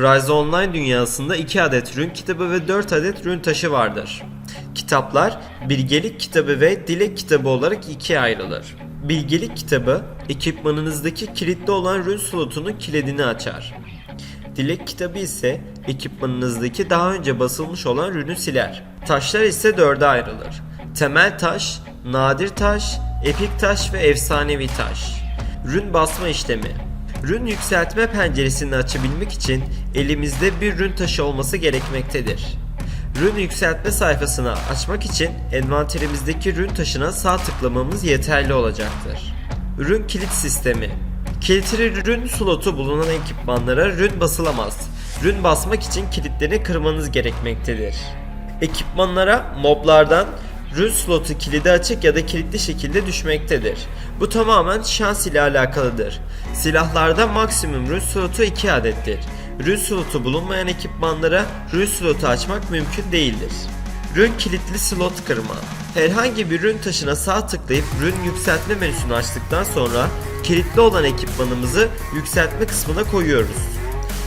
Rise Online dünyasında 2 adet rün kitabı ve 4 adet rün taşı vardır. Kitaplar bilgelik kitabı ve dilek kitabı olarak ikiye ayrılır. Bilgelik kitabı ekipmanınızdaki kilitli olan rün slotunun kilidini açar. Dilek kitabı ise ekipmanınızdaki daha önce basılmış olan rünü siler. Taşlar ise dörde ayrılır. Temel taş, nadir taş, epik taş ve efsanevi taş. Rün basma işlemi. Rün yükseltme penceresini açabilmek için elimizde bir rün taşı olması gerekmektedir. Rün yükseltme sayfasını açmak için envanterimizdeki rün taşına sağ tıklamamız yeterli olacaktır. Rün kilit sistemi Kilitli rün slotu bulunan ekipmanlara rün basılamaz. Rün basmak için kilitleri kırmanız gerekmektedir. Ekipmanlara moblardan rün slotu kilidi açık ya da kilitli şekilde düşmektedir. Bu tamamen şans ile alakalıdır. Silahlarda maksimum rün slotu 2 adettir. Rün slotu bulunmayan ekipmanlara rün slotu açmak mümkün değildir. Rün kilitli slot kırma. Herhangi bir rün taşına sağ tıklayıp rün yükseltme menüsünü açtıktan sonra kilitli olan ekipmanımızı yükseltme kısmına koyuyoruz.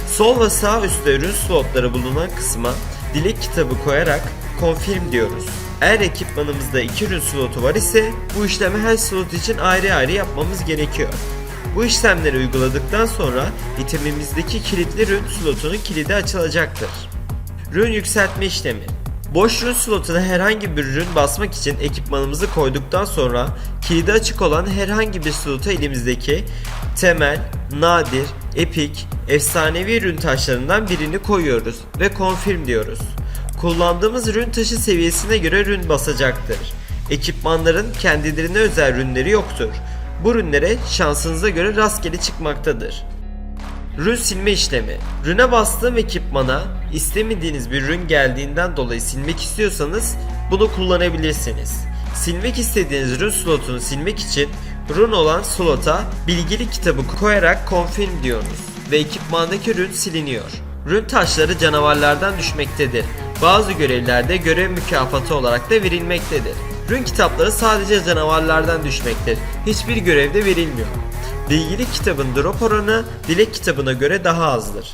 Sol ve sağ üstte ürün slotları bulunan kısma dilek kitabı koyarak confirm diyoruz. Eğer ekipmanımızda iki ürün slotu var ise bu işlemi her slot için ayrı ayrı yapmamız gerekiyor. Bu işlemleri uyguladıktan sonra itemimizdeki kilitli rün slotunun kilidi açılacaktır. Rün yükseltme işlemi. Boş rün slotuna herhangi bir rün basmak için ekipmanımızı koyduktan sonra kilidi açık olan herhangi bir slota elimizdeki temel, nadir, epik, efsanevi rün taşlarından birini koyuyoruz ve confirm diyoruz. Kullandığımız rün taşı seviyesine göre rün basacaktır. Ekipmanların kendilerine özel rünleri yoktur. Bu rünlere şansınıza göre rastgele çıkmaktadır. Rün silme işlemi. Rüne bastığım ekipmana istemediğiniz bir rün geldiğinden dolayı silmek istiyorsanız bunu kullanabilirsiniz. Silmek istediğiniz rün slotunu silmek için rün olan slota bilgili kitabı koyarak confirm diyoruz ve ekipmandaki rün siliniyor. Rün taşları canavarlardan düşmektedir. Bazı görevlerde görev mükafatı olarak da verilmektedir. Rün kitapları sadece canavarlardan düşmektir. Hiçbir görevde verilmiyor. Bilgilik kitabın drop oranı dilek kitabına göre daha azdır.